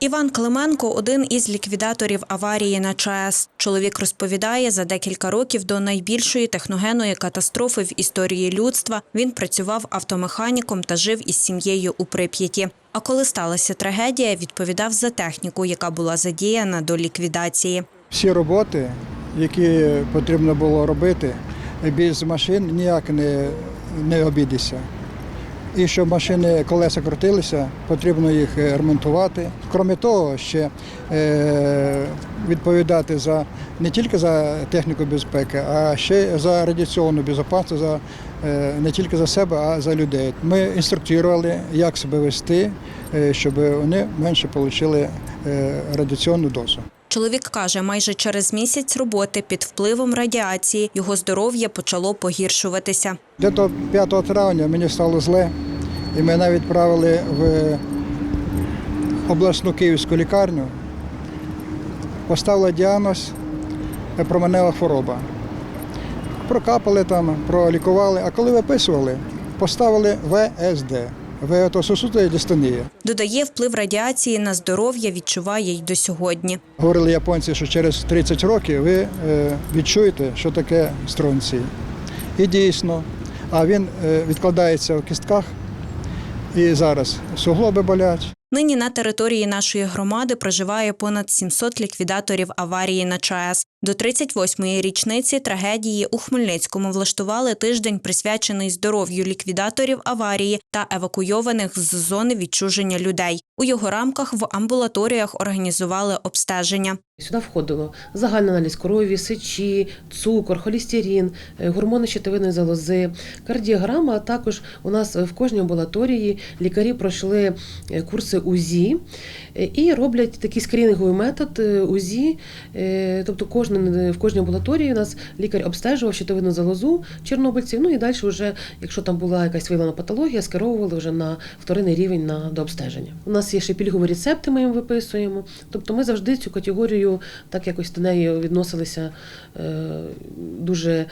Іван Клименко один із ліквідаторів аварії на ЧАЕС. Чоловік розповідає, за декілька років до найбільшої техногенної катастрофи в історії людства він працював автомеханіком та жив із сім'єю у Прип'яті. А коли сталася трагедія, відповідав за техніку, яка була задіяна до ліквідації. Всі роботи, які потрібно було робити, без машин ніяк не, не обійдеться. І щоб машини колеса крутилися, потрібно їх е, ремонтувати. Крім того, ще е, відповідати за не тільки за техніку безпеки, а ще за радіаційну безпеку, за е, не тільки за себе, а за людей. Ми інструктували, як себе вести, щоб вони менше отримали радіаційну дозу. Чоловік каже, майже через місяць роботи під впливом радіації його здоров'я почало погіршуватися. Десь 5 травня мені стало зле, і мене відправили в обласну київську лікарню. Поставили діагноз променева хвороба. Прокапали там, пролікували, а коли виписували, поставили ВСД. Вегетососудова дистонія. Додає, вплив радіації на здоров'я відчуває й до сьогодні. Говорили японці, що через 30 років ви е, відчуєте, що таке стронцій. І дійсно, а він е, відкладається в кістках, і зараз суглоби болять. Нині на території нашої громади проживає понад 700 ліквідаторів аварії на ЧАЕС. До 38-ї річниці трагедії у Хмельницькому влаштували тиждень, присвячений здоров'ю ліквідаторів аварії та евакуйованих з зони відчуження людей. У його рамках в амбулаторіях організували обстеження. Сюди входило загальний аналіз крові, сечі, цукор, холестерин, е, гормони щитовидної залози, кардіограма. А також у нас в кожній амбулаторії лікарі пройшли е, курси УЗІ е, і роблять такий скринінговий метод е, УЗІ. Е, Тобто кожен, в кожній амбулаторії у нас лікар обстежував щитовидну залозу чорнобильців. Ну і далі, вже, якщо там була якась виявлена патологія, скеровували вже на вторинний рівень на до обстеження. У нас є ще пільгові рецепти, ми їм виписуємо. Тобто ми завжди цю категорію так якось до неї відносилися дуже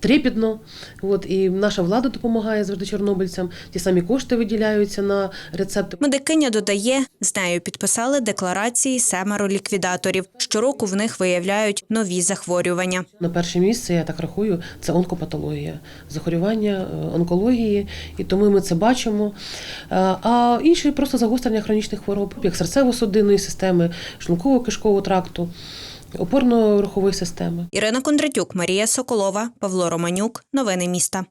трепетно. От, і наша влада допомагає завжди чорнобильцям. Ті самі кошти виділяються на рецепти. Медикиня додає, з нею підписали декларації семеро ліквідаторів. Щороку в них виявляють нові захворювання. На перше місце, я так рахую, це онкопатологія, захворювання е, онкології, і тому ми це бачимо. Е, А інші просто загострення хронічних хвороб, як серцево-судинної системи, шлунково-кишкового тракту, опорно-рухової системи. Ірина Кондратюк, Марія Соколова, Павло Романюк. Новини міста.